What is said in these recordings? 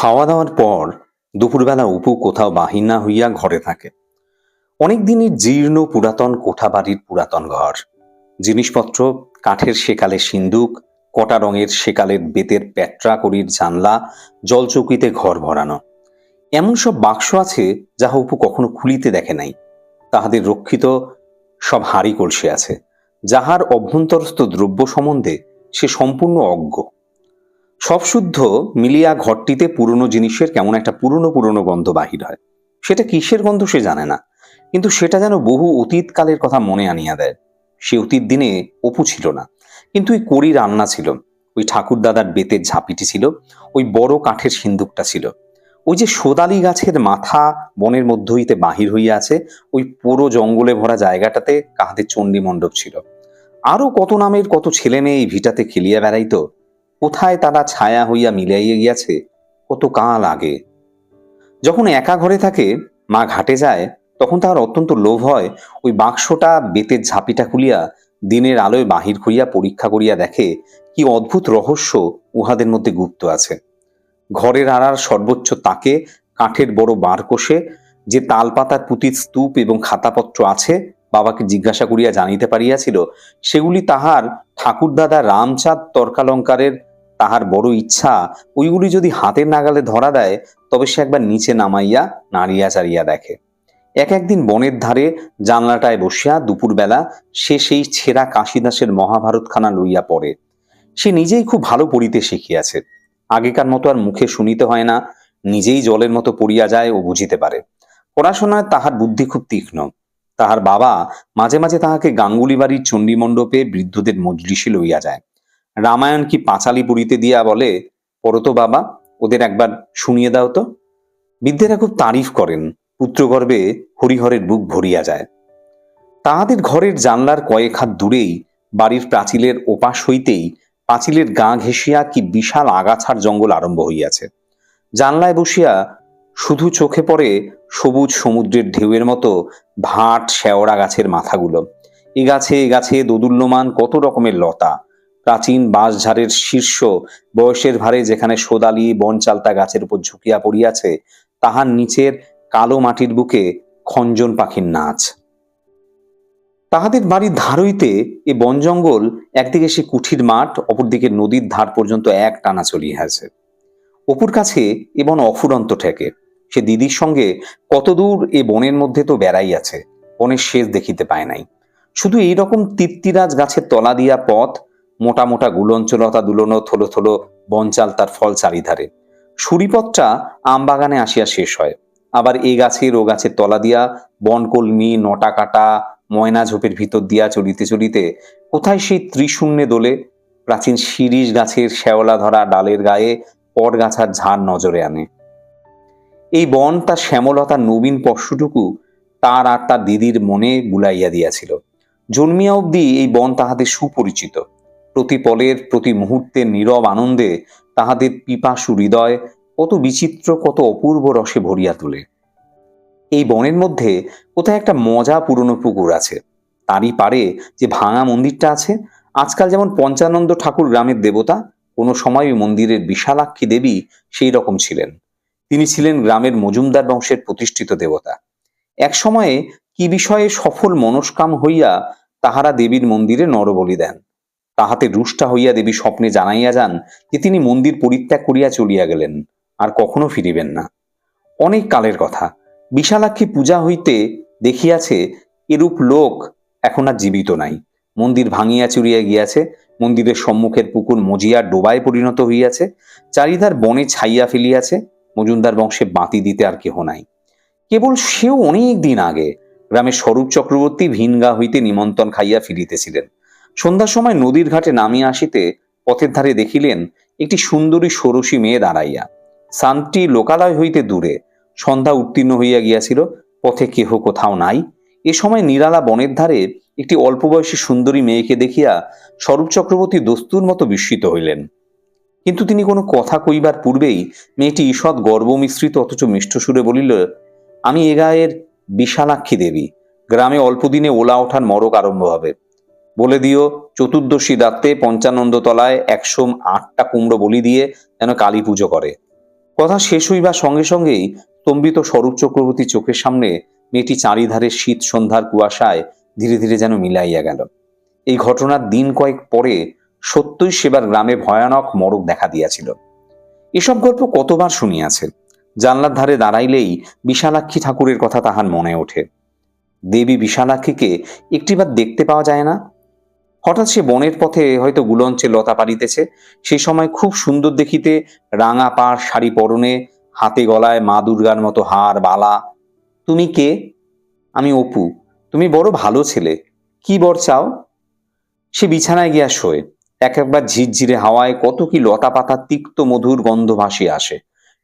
খাওয়া দাওয়ার পর দুপুরবেলা উপু কোথাও বাহির না হইয়া ঘরে থাকে। অনেক দিনের জীর্ণ পুরাতন কোঠা বাড়ির পুরাতন ঘর। জিনিসপত্র, কাঠের সেকালে সিন্দুক, কটা রঙের সেকালের বেতের প্যাট্রা করির জানলা, জলচৌকিতে ঘর ভরানো। এমন সব বাক্স আছে যাহা উপু কখনো খুলিতে দেখে নাই। তাহাদের রক্ষিত সব হাড়ি কলসি আছে, যাহার অভ্যন্তরস্থ দ্রব্য সম্বন্ধে সে সম্পূর্ণ অজ্ঞ। সব শুদ্ধ মিলিয়া ঘরটিতে পুরনো জিনিসের কেমন একটা পুরনো পুরনো গন্ধ বাহির হয়। সেটা কিসের গন্ধ সে জানে না, কিন্তু সেটা যেন বহু অতীতকালের কথা মনে আনিয়া দেয়। সে অতীত দিনে অপু ছিল না, কিন্তু ওই কড়ি রান্না ছিল। ওই ঠাকুর দাদার বেতের ঝাঁপিটি ছিল, ওই বড় কাঠের সিন্দুকটা ছিল। ওই যে সোদালি গাছের মাথা বনের মধ্য হইতে বাহির হইয়া আছে, ওই পুরো জঙ্গলে ভরা জায়গাটাতে কাহাদের চণ্ডী মণ্ডপ ছিল। আরও কত নামের কত ছেলে মেয়ে এই ভিটাতে খেলিয়া বেড়াইতো কোথায় তারা ছায়া হইয়া মিলাইয়া গিয়াছে কত কাল আগে? যখন একা ঘরে থাকে, মা ঘাটে যায়, তখন তাহার অত্যন্ত লোভ হয়। ওই বাক্সটা বেতের ঝাঁপিটা খুলিয়া দিনের আলোয় বাহির করিয়া পরীক্ষা করিয়া দেখে, কি অদ্ভুত রহস্য উহাদের মধ্যে গুপ্ত আছে। ঘরের আড়ার সর্বোচ্চ তাকে কাঠের বড় বার কোষে, যে তালপাতার পুঁতির স্তূপ এবং খাতাপত্র আছে, বাবাকে জিজ্ঞাসা করিয়া জানিতে পারিয়াছিল, সেগুলি তাহার ঠাকুরদাদা রামচাঁদ তর্কালঙ্কারের তাহার বড় ইচ্ছা ওইগুলি যদি হাতের নাগালে ধরা দেয়, তবে সে একবার নিচে নামাইয়া নাড়িয়া চাড়িয়া দেখে। এক একদিন বনের ধারে জানলাটায় বসিয়া দুপুরবেলা সে সেই ছেঁড়া কাশিদাসের মহাভারতখানা লইয়া পড়ে। সে নিজেই খুব ভালো পড়িতে শিখিয়াছে। আগেকার মতো আর মুখে শুনিতে হয় না, নিজেই জলের মতো পড়িয়া যায় ও বুঝিতে পারে। পড়াশোনায় তাহার বুদ্ধি খুব তীক্ষ্ণ। তাহার বাবা মাঝে মাঝে তাহাকে গাঙ্গুলি বাড়ির চণ্ডীমণ্ডপে বৃদ্ধদের মজলিসে লইয়া যায়। রামায়ণ কি পাঁচালি পড়িতে দিয়া বলে? পড়তো বাবা, ওদের একবার শুনিয়ে দাও তো। বৃদ্ধেরা খুব তারিফ করেন, পুত্রগর্ভে হরিহরের বুক ভরিয়া যায়। তাহাদের ঘরের জানলার কয়েক হাত দূরেই, বাড়ির প্রাচীলের ওপাশ হইতেই পাঁচিলের গা ঘেঁষিয়া কি বিশাল আগাছার জঙ্গল আরম্ভ হইয়াছে। জানলায় বসিয়া শুধু চোখে পড়ে সবুজ সমুদ্রের ঢেউয়ের মতো ভাট, শেওড়া গাছের মাথাগুলো। এ গাছে এ গাছে দোদুল্যমান কত রকমের লতা প্রাচীন বাঁশঝাড়ের শীর্ষ বয়সের ভারে যেখানে সোদালি বনচালতা গাছের উপর ঝুঁকিয়া পড়িয়াছে, তাহার নিচের কালো মাটির বুকে খঞ্জন পাখির নাচ। তাহাদের বাড়ির ধারইতে এ বন জঙ্গল একদিকে সে কুঠির মাঠ, অপরদিকে নদীর ধার পর্যন্ত এক টানা চলিয়াছে। অপুর কাছে এ বন অফুরন্ত ঠেকে। সে দিদির সঙ্গে কতদূর এ বনের মধ্যে তো বেড়াইয়াছে, বনের শেষ দেখিতে পায় নাই। শুধু এই রকম তিত্তিরাজ গাছের তলা দিয়া পথ মোটা মোটা গুলঞ্চলতা দুলনো থলো থলো বনচাল তার ফল চারিধারে। সুরিপথটা আমবাগানে আসিয়া শেষ হয়। আবার এ গাছের ও গাছের তলা দিয়া বনকলমি, নটা কাটা, ময়না ঝোপের ভিতর দিয়া চলিতে চলিতে কোথায় সেই ত্রিশূন্যে দোলে প্রাচীন শিরিষ গাছের শ্যাওলা ধরা ডালের গায়ে পরগাছার ঝাড় নজরে আনে। এই বন তার শ্যামলতা নবীন পর্শটুকু তার আর তার দিদির মনে বুলাইয়া দিয়াছিল। জন্মিয়া অবধি এই বন তাহাদের সুপরিচিত। প্রতি পলের, প্রতি মুহূর্তের নীরব আনন্দে তাহাদের পিপাসু হৃদয় কত বিচিত্র, কত অপূর্ব রসে ভরিয়া তোলে। এই বনের মধ্যে কোথায় একটা মজা পুরনো পুকুর আছে। তারই পারে যে ভাঙা মন্দিরটা আছে, আজকাল যেমন পঞ্চানন্দ ঠাকুর গ্রামের দেবতা, কোনো সময় মন্দিরের বিশালাক্ষী দেবী সেই রকম ছিলেন। তিনি ছিলেন গ্রামের মজুমদার বংশের প্রতিষ্ঠিত দেবতা। এক সময়ে কি বিষয়ে সফল মনস্কাম হইয়া তাহারা দেবীর মন্দিরে নরবলি দেন। তাহাতে রুষ্টা হইয়া দেবী স্বপ্নে জানাইয়া যান যে তিনি মন্দির পরিত্যাগ করিয়া চলিয়া গেলেন, আর কখনো ফিরিবেন না। অনেক কালের কথা। বিশালাক্ষী পূজা হইতে দেখিয়াছে, এরূপ লোক এখন আর জীবিত নাই। মন্দির ভাঙিয়া চুরিয়া গিয়াছে, মন্দিরের সম্মুখের পুকুর মজিয়া ডোবায় পরিণত হইয়াছে, চারিধার বনে ছাইয়া ফেলিয়াছে, মজুমদার বংশে বাতি দিতে আর কেহ নাই। কেবল সেও অনেক দিন আগে গ্রামের স্বরূপ চক্রবর্তী ভিনগা হইতে নিমন্ত্রণ খাইয়া ফিরিতেছিলেন। সন্ধ্যার সময় নদীর ঘাটে নামিয়া আসিতে পথের ধারে দেখিলেন একটি সুন্দরী ষোড়শী মেয়ে দাঁড়াইয়া। শান্তি লোকালয় হইতে দূরে। সন্ধ্যা উত্তীর্ণ হইয়া গিয়াছিল, পথে কেহ কোথাও নাই। এ সময় নিরালা বনের ধারে একটি অল্প বয়সী সুন্দরী মেয়েকে দেখিয়া স্বরূপ চক্রবর্তী দস্তুর মতো বিস্মিত হইলেন। কিন্তু তিনি কোনো কথা কইবার পূর্বেই মেয়েটি ঈষৎ গর্বমিশ্রিত অথচ মিষ্ট সুরে বলিল, আমি এ গায়ের বিশালাক্ষী দেবী। গ্রামে অল্পদিনে ওলা ওঠার মরক আরম্ভ হবে। বলে দিও। চতুর্দশী রাত্রে পঞ্চানন্দ তলায় একশো আটটা কুমড়ো বলি দিয়ে যেন কালী পুজো করে। কথা শেষ হইবার সঙ্গে সঙ্গেই স্তম্ভিত স্বরূপ চক্রবর্তী চোখের সামনে মেয়েটি চারিধারে শীত সন্ধ্যার কুয়াশায় ধীরে ধীরে যেন মিলাইয়া গেল। এই ঘটনার দিন কয়েক পরে সত্যই সেবার গ্রামে ভয়ানক মরক দেখা দিয়াছিল। এসব গল্প কতবার শুনিয়াছে? জানলার ধারে দাঁড়াইলেই বিশালাক্ষী ঠাকুরের কথা তাহার মনে ওঠে। দেবী বিশালাক্ষীকে একটিবার দেখতে পাওয়া যায় না? হঠাৎ সে বনের পথে হয়তো গুলঞ্চে লতা পারিতেছে সেই সময় খুব সুন্দর দেখিতে রাঙা পাড় শাড়ি পরনে, হাতে গলায় মা দুর্গার মতো হার, বালা। তুমি কে? আমি অপু। তুমি বড় ভালো ছেলে। কি বর চাও? সে বিছানায় গিয়া শোয়। এক একবার ঝিরঝিরে হাওয়ায় কত কি লতা পাতার তিক্ত মধুর গন্ধ ভাসিয়ে আসে।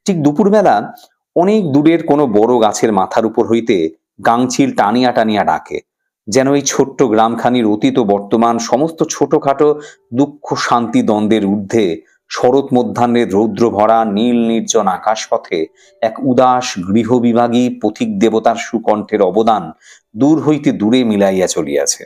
ঠিক দুপুরবেলা অনেক দূরের কোনো বড় গাছের মাথার উপর হইতে গাংচিল টানিয়া টানিয়া ডাকে। যেন এই ছোট্ট গ্রামখানির অতীত বর্তমান সমস্ত ছোটখাটো দুঃখ শান্তি দ্বন্দ্বের ঊর্ধ্বে শরৎ মধ্যাহ্নের রৌদ্র ভরা নীল নির্জন আকাশপথে এক উদাস গৃহবিভাগী পথিক দেবতার সুকণ্ঠের অবদান দূর হইতে দূরে মিলাইয়া চলিয়াছে।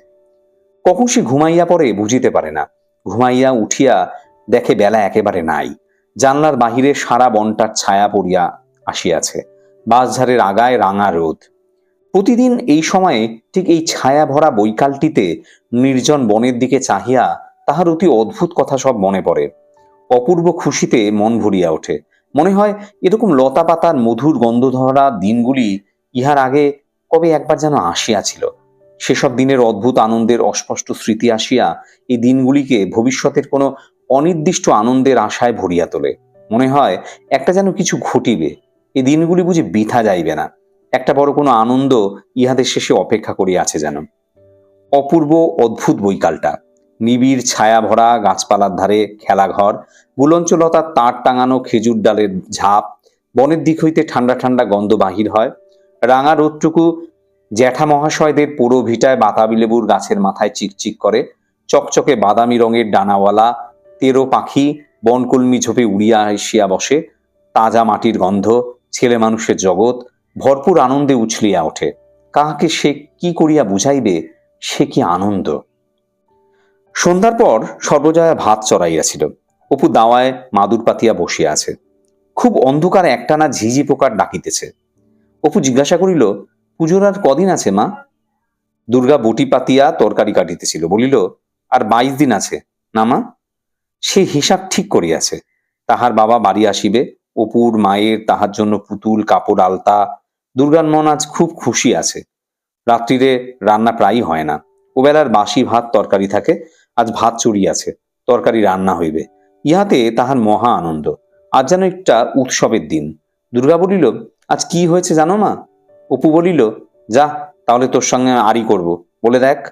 কখন সে ঘুমাইয়া পড়ে বুঝিতে পারে না। ঘুমাইয়া উঠিয়া দেখে বেলা একেবারে নাই। জানলার বাহিরে সারা বনটার ছায়া পড়িয়া আসিয়াছে। বাঁশঝাড়ের আগায় রাঙা রোদ। প্রতিদিন এই সময়ে ঠিক এই ছায়া ভরা বৈকালটিতে নির্জন বনের দিকে চাহিয়া তাহার অতি অদ্ভুত কথা সব মনে পড়ে। অপূর্ব খুশিতে মন ভরিয়া ওঠে। মনে হয় এরকম লতা পাতার মধুর গন্ধ ধরা দিনগুলি ইহার আগে কবে একবার যেন আসিয়াছিল। সেসব দিনের অদ্ভুত আনন্দের অস্পষ্ট স্মৃতি আসিয়া এই দিনগুলিকে ভবিষ্যতের কোনো অনির্দিষ্ট আনন্দের আশায় ভরিয়া তোলে। মনে হয় একটা যেন কিছু ঘটিবে। এই দিনগুলি বুঝি বৃথা যাইবে না। একটা বড় কোনো আনন্দ ইহাদের শেষে অপেক্ষা করিয়া আছে যেন। অপূর্ব অদ্ভুত বৈকালটা। নিবিড় ছায়া ভরা গাছপালার ধারে খেলাঘর গুলঞ্চলতার তার টাঙানো খেজুর ডালের ঝাপ, বনের দিক হইতে ঠান্ডা ঠান্ডা গন্ধ বাহির হয়। রাঙা রোদটুকু জ্যাঠা মহাশয়দের পুরো ভিটায় বাতাবি লেবুর গাছের মাথায় চিকচিক করে, চকচকে বাদামি রঙের ডানাওয়ালা, তেরো পাখি, বনকলমি ঝোপে উড়িয়া আসিয়া বসে, তাজা মাটির গন্ধ, ছেলে মানুষের জগৎ ভরপুর আনন্দে উছলিয়া ওঠে। কাহাকে সে কি করিয়া বুঝাইবে, সে কি আনন্দ? সন্ধ্যার পর সর্বজয়া ভাত চড়াইয়াছিল। অপু দাওয়ায় মাদুর পাতিয়া বসিয়া আছে। খুব অন্ধকার একটানা ঝিঝি পোকার ডাকিতেছে। অপু জিজ্ঞাসা করিল, পুজোর আর কদিন আছে মা? দুর্গা বটি পাতিয়া তরকারি কাটিতেছিল, বলিল, আর বাইশ দিন আছে। না মা? সে হিসাব ঠিক করিয়াছে। তাহার বাবা বাড়ি আসিবে, অপুর মায়ের তাহার জন্য পুতুল, কাপড়, আলতা দুর্গার মন আজ খুব খুশি আছে। রাত্রিরে রান্না প্রায়ই হয় না। ওবেলার বাসি ভাত তরকারি থাকে, আজ ভাত আছে, তরকারি রান্না হইবে। ইহাতে তাহার মহা আনন্দ। আজ যেন একটা উৎসবের দিন। দুর্গা বলিল, আজ কি হয়েছে জানো মা? অপু বলিল, যা, তাহলে তোর সঙ্গে আড়ি করব। বলে দেখ,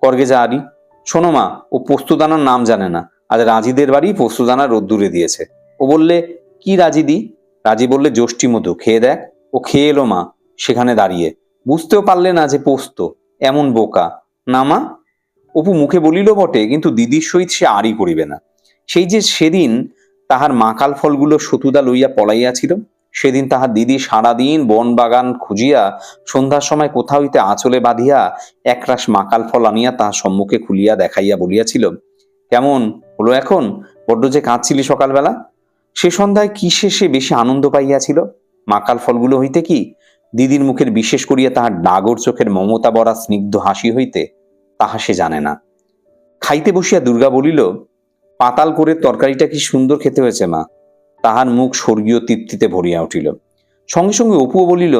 করগে যা আড়ি শোনো মা, ও পোস্তদানার নাম জানে না। আজ রাজিদের বাড়ি পোস্তদানা রোদ্দুরে দিয়েছে। ও বললে, কি রাজি দি রাজি বললে যষ্টি মধু, খেয়ে দেখ। ও খেয়ে এলো মা সেখানে দাঁড়িয়ে। বুঝতেও পারলে না যে পোস্ত, এমন বোকা। না মা, অপু মুখে বলিল বটে, কিন্তু দিদির সহিত সে আড়ি করিবে না। সেই যে সেদিন তাহার মাকাল ফলগুলো সতুদা লইয়া পলাইয়াছিল, সেদিন তাহার দিদি সারাদিন বন বাগান খুঁজিয়া সন্ধ্যার সময় কোথা হইতে আঁচলে বাঁধিয়া একরাশ মাকাল ফল আনিয়া তাহার সম্মুখে খুলিয়া দেখাইয়া বলিয়াছিল, কেমন? হলো এখন? বড্ড যে কাঁদছিলি সকালবেলা? সে সন্ধ্যায় কিসে সে বেশি আনন্দ পাইয়াছিল? মাকাল ফলগুলো হইতে কি? দিদির মুখের বিশেষ করিয়া তাহার ডাগর চোখের মমতা বরা স্নিগ্ধ হাসি হইতে তাহা সে জানে না। খাইতে বসিয়া দুর্গা বলিল, পাতাল করে তরকারিটা কি সুন্দর খেতে হয়েছে মা? তাহার মুখ স্বর্গীয় তৃপ্তিতে ভরিয়া উঠিল। সঙ্গে সঙ্গে অপুও বলিল,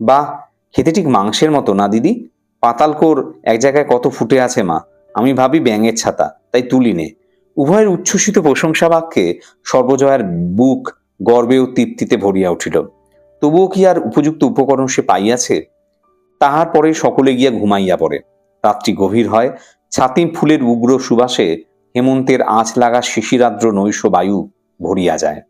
বাহ, খেতে ঠিক মাংসের মতো না দিদি? পাতালকোর এক জায়গায় কত ফুটে আছে মা? আমি ভাবি ব্যাঙের ছাতা, তাই তুলি নে। উভয়ের উচ্ছ্বসিত প্রশংসা বাক্যে সর্বজয়ার বুক গর্বে ও তৃপ্তিতে ভরিয়া উঠিল। তবুও কি আর উপযুক্ত উপকরণ সে পাইয়াছে? তাহার পরে সকলে গিয়া ঘুমাইয়া পড়ে। রাত্রি গভীর হয় ছাতিম ফুলের উগ্র সুবাসে হেমন্তের আঁচ লাগা শিশিরাদ্র নৈশ বায়ু ভরিয়া যায়।